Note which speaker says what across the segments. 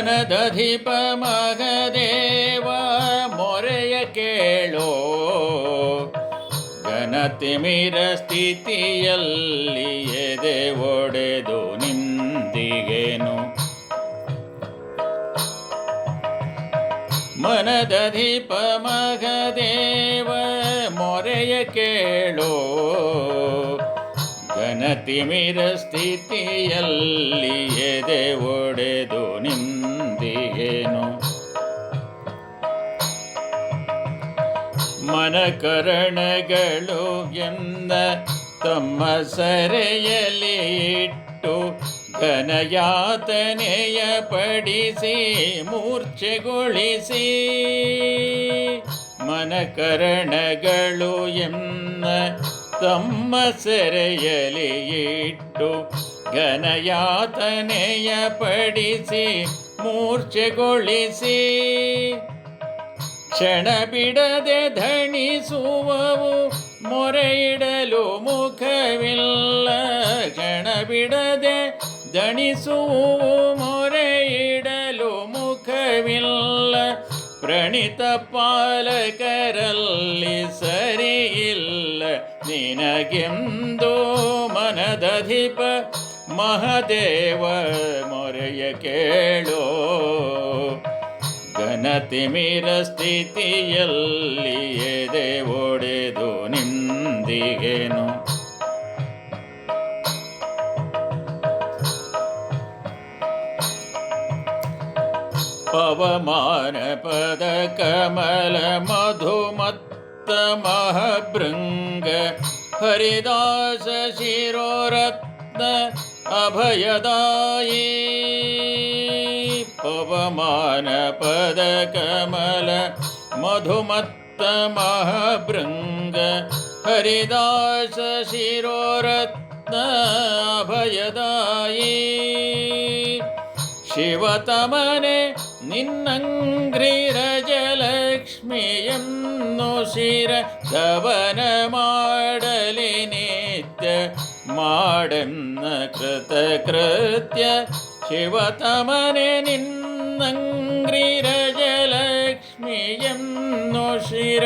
Speaker 1: ಮನದಧಿಪ ಮಗದೇವ ಮೊರೆಯ ಕೇಳೋ. ಘನತಿಮಿರ ಸ್ಥಿತಿಯಲ್ಲಿ ಎದೆ ಒಡೆದು ನಿಂದಿಗೆನು ಮನದಧಿಪ ಮಗದೇವ ಮೊರೆಯ ಕೇಳೋ. ಘನತಿಮಿರ ಸ್ಥಿತಿಯಲ್ಲಿ ಎದೆ ಒಡೆದು ಮನಕರಣಗಳು ಎನ್ನ ತಮ್ಮ ಸರೆಯಲ್ಲಿ ಇಟ್ಟು ಘನಯಾತನೆಯ ಪಡಿಸಿ ಮೂರ್ಛೆಗೊಳಿಸಿ. ಮನಕರಣಗಳು ಎನ್ನ ತಮ್ಮ ಸೆರೆಯಲ್ಲಿ ಇಟ್ಟು ಘನಯಾತನೆಯ ಪಡಿಸಿ ಮೂರ್ಛೆಗೊಳಿಸಿ. ಕ್ಷಣ ಬಿಡದೆ ಧಣಿಸುವವು ಮೊರೆಯಿಡಲು ಮುಖವಿಲ್ಲ. ಕ್ಷಣ ಬಿಡದೆ ದಣಿಸುವು ಮೊರೆಯಿಡಲು ಮುಖವಿಲ್ಲ. ಪ್ರಣಿತ ಪಾಲಕರಲ್ಲಿ ಸರಿಯಿಲ್ಲ. ನಿನಗೆಂದು ಮನದಧಿಪ ಮಹದೇವ, ಮೊರೆಯ ಕೇಳೋ. ಘನತಿಮಿರ ಸ್ಥಿತಿಯಲ್ಲಿ ಎದೆ ಒಡೆದು ನಿಂದಿಗೆನು. ಪವಮಾನ ಪದ ಕಮಲ ಮಧುಮತ್ತ ಮಹಭೃಂಗ ಹರಿದಾಸ ಶಿರೋರತ್ನ ಅಭಯದಾಯಿ. ಪವಮಾನ ಪದ ಕಮಲ ಮಧುಮತ್ತ ಮಹಭೃಂಗ ಹರಿದಾಸ ಶಿರೋರತ್ನ ಅಭಯದಾಯಿ ಶಿವತಮನೆ ನಿನ್ನಂಗ್ರಿರಜಲಕ್ಷ್ಮಿಯನ್ನು ಶಿರ ಧವನ ಮಾಡಲಿ ನಿತ್ಯ ಮಾಡೆನ್ನ ಕೃತಕೃತ್ಯ ಶಿವತಮನೆ ನಿನ್ನಂಗ್ರಿರಜಲಕ್ಷ್ಮಿಯನ್ನು ಶಿರ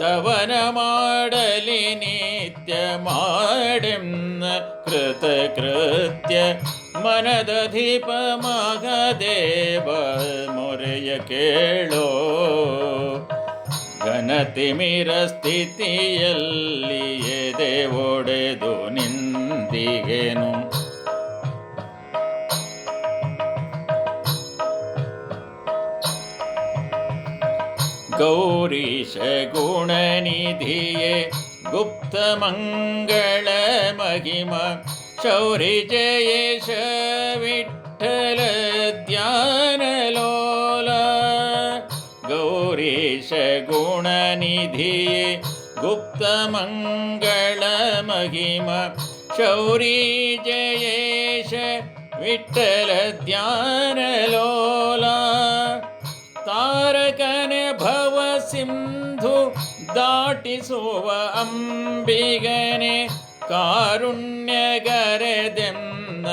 Speaker 1: ಧವನ ಮಾಡಲಿ ನಿತ್ಯ ಮಾಡೆನ್ನ ಕೃತಕೃತ್ಯ ಮನದಧಿಪ ಮಗದೇವ ಮೊರೆಯ ಕೇಳೋ ಘನತಿಮಿರ ಸ್ಥಿತಿಯಲ್ಲಿ ಎದೆ ಒಡೆದು ನಿಂದಿಗೆನು கௌரீஷ குணநிதியே गुप्तमङ्गल महिमा शौरिजयेश विठ्ठलध्यानलोला गौरीश गुणनिधिये गुप्तमङ्गल महिमा शौरिजयेश विठ्ठलध्यानलोला तारक ಮಂಗಳ ಮಹಿಮ ಶೌರಿ ಜಯೇಶ ವಿಠಲ ಧ್ಯಾನ ಲೋಲ ತಾರಕನೆ ಭವ ಸಿಂಧು ದಾಟಿಸುವ ಅಂಬಿಗನೆ ಕಾರುಣ್ಯಗರೆದೆನ್ನ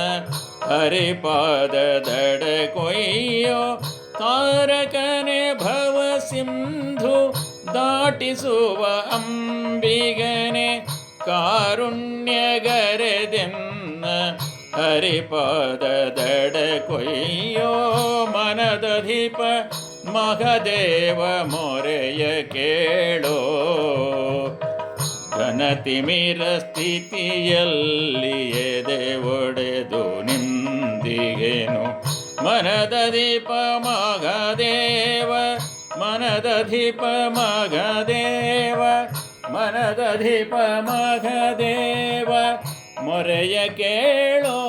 Speaker 1: ಹರಿಪಾದ ದಡ ಕೊಯ್ಯೋ ತಾರಕನೆ ಭವ ಸಿಂಧು ದಾಟಿಸುವ ಅಂಬಿಗನೆ ಕಾರುಣ್ಯಗರೆದೆನ್ನ ಹರಿಪಾದ ಮಗದೇವ ಮೊರೆಯ ಕೇಳೋ. ಘನತಿಮಿರ ಸ್ಥಿತಿಯಲ್ಲಿಯೇ ದೇವೊಡೆದು ನಿಂದಿಗೇನು. ಮನದ ದೀಪ ಮಗದೇವ ಮನದಧಿಪ ಮಗದೇವ ಮನದಧಿಪ ಮಗದೇವ ಮೊರೆಯ ಕೇಳೋ.